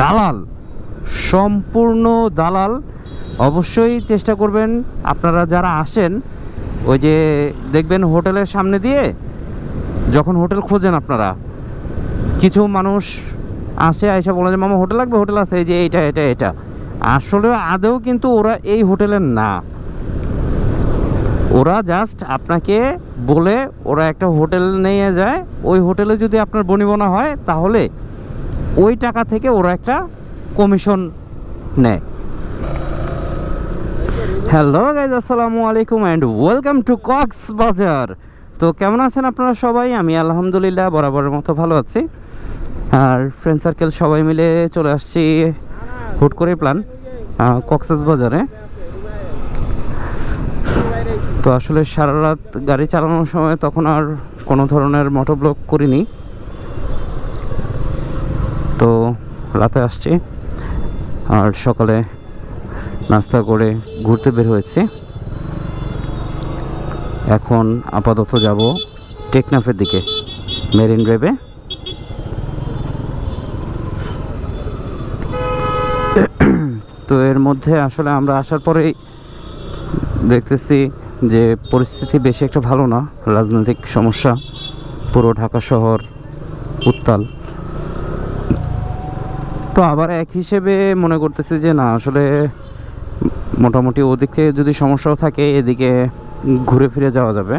দালাল, সম্পূর্ণ দালাল, অবশ্যই চেষ্টা করবেন আপনারা যারা আসেন, ওই যে দেখবেন হোটেলের সামনে দিয়ে যখন হোটেল খোঁজেন আপনারা, কিছু মানুষ আসে এসে বলে যে, মামা, হোটেল লাগবে? হোটেল আছে, এই যে এইটা, এটা এটা। আসলে আদেও কিন্তু ওরা এই হোটেলের না। ওরা জাস্ট আপনাকে বলে, ওরা একটা হোটেল নিয়ে যায়। ওই হোটেলে যদি আপনার বনিবনা হয়, তাহলে ওই টাকা থেকে ওরা একটা কমিশন নেয়। হ্যালো গাইজ আসসালামু আলাইকুম অ্যান্ড ওয়েলকাম টু কক্স বাজার তো কেমন আছেন আপনারা সবাই? আমি আলহামদুলিল্লাহ বরাবরের মতো ভালো আছি। আর ফ্রেন্ড সার্কেল সবাই মিলে চলে আসছি। হুট করে প্ল্যান কক্সেস বাজারে তো আসলে সারা রাত গাড়ি চালানোর সময় তখন আর কোনো ধরনের মোটর ব্লক করিনি। তো রাতে আসছি আর সকালে নাস্তা করে ঘুরতে বের হয়েছি। এখন আপাতত যাব টেকনাফের দিকে, মেরিন ড্রাইভে। তো এর মধ্যে আসলে আমরা আসার পরেই দেখতেছি যে পরিস্থিতি বেশি একটা ভালো না, রাজনৈতিক সমস্যা, পুরো ঢাকা শহর উত্তাল। তো আবার এক হিসেবে মনে করতেছি যে না, আসলে মোটামুটি ওদিক যদি সমস্যাও থাকে, এদিকে ঘুরে ফিরে যাওয়া যাবে।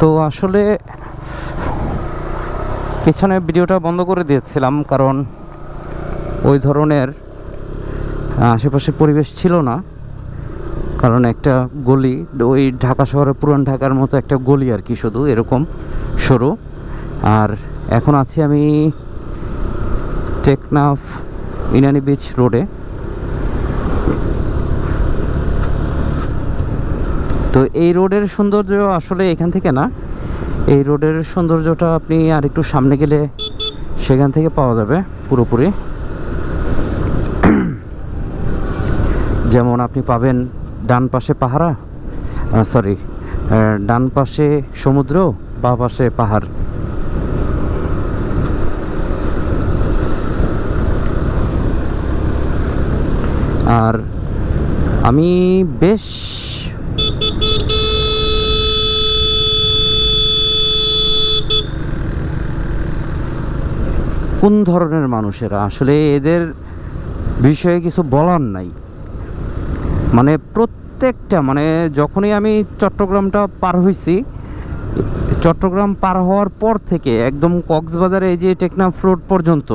তো আসলে পিছনে ভিডিওটা বন্ধ করে দিয়েছিলাম, কারণ ওই ধরনের আশেপাশে পরিবেশ ছিল না। কারণ একটা গলি, ওই ঢাকা শহরের পুরান ঢাকার মতো একটা গলি আর কি শুধু, এরকম সরু। আর এখন আছি আমি টেকনাফ ইনানি বিচ রোডে তো এই রোডের সৌন্দর্য আসলে এখান থেকে না, এই রোডের সৌন্দর্যটা আপনি আর একটু সামনে গেলে সেখান থেকে পাওয়া যাবে পুরোপুরি। যেমন আপনি পাবেন ডান পাশে পাহারা সরি ডান পাশে সমুদ্র, বা পাশে পাহাড়। আর আমি বেশ কোন ধরনের মানুষেরা? আসলে এদের বিষয়ে কিছু বলার নাই। মানে প্রত্যেকটা মানে যখনই আমি চট্টগ্রামটা পার হয়েছি চট্টগ্রাম পার হওয়ার পর থেকে একদম কক্সবাজারে এই যে টেকনাফ রোড পর্যন্ত,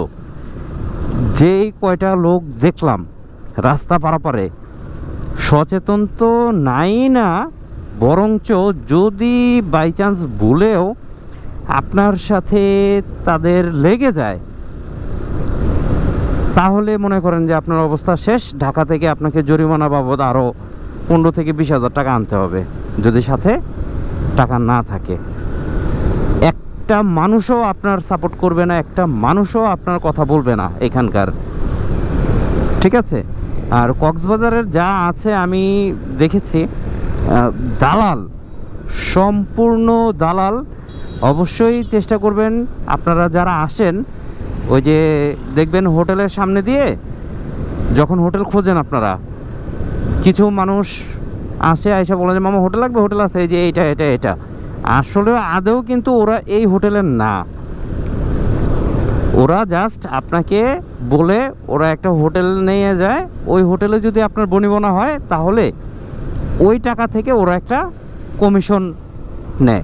যেই কয়টা লোক দেখলাম রাস্তা পারাপারে, সচেতন তো নাই না, বরঞ্চ যদি বাই চান্স ভুলেও আপনার সাথে তাদের লেগে যায় তাহলে মনে করেন যে আপনার অবস্থা শেষ, ঢাকা থেকে আপনাকে জরিমানা বাবদ আরও পনেরো থেকে বিশ হাজার টাকা আনতে হবে, যদি সাথে টাকা না থাকে। একটা মানুষও আপনার সাপোর্ট করবে না, একটা মানুষও আপনার কথা বলবে না এখানকার। ঠিক আছে? আর কক্সবাজারের যা আছে আমি দেখেছি দালাল, সম্পূর্ণ দালাল। অবশ্যই চেষ্টা করবেন আপনারা যারা আসেন ওই যে দেখবেন হোটেলের সামনে দিয়ে যখন হোটেল খোঁজেন আপনারা, কিছু মানুষ আসে এসে বলে যে, মামা, হোটেল লাগবে? হোটেল আছে। এই যে এইটা, এটা এটা। আসলে আদৌ কিন্তু ওরা এই হোটেলের না। ওরা জাস্ট আপনাকে বলে ওরা একটা হোটেল নিয়ে যায়। ওই হোটেলে যদি আপনার বনিবনা হয়, তাহলে ওই টাকা থেকে ওরা একটা কমিশন নেয়।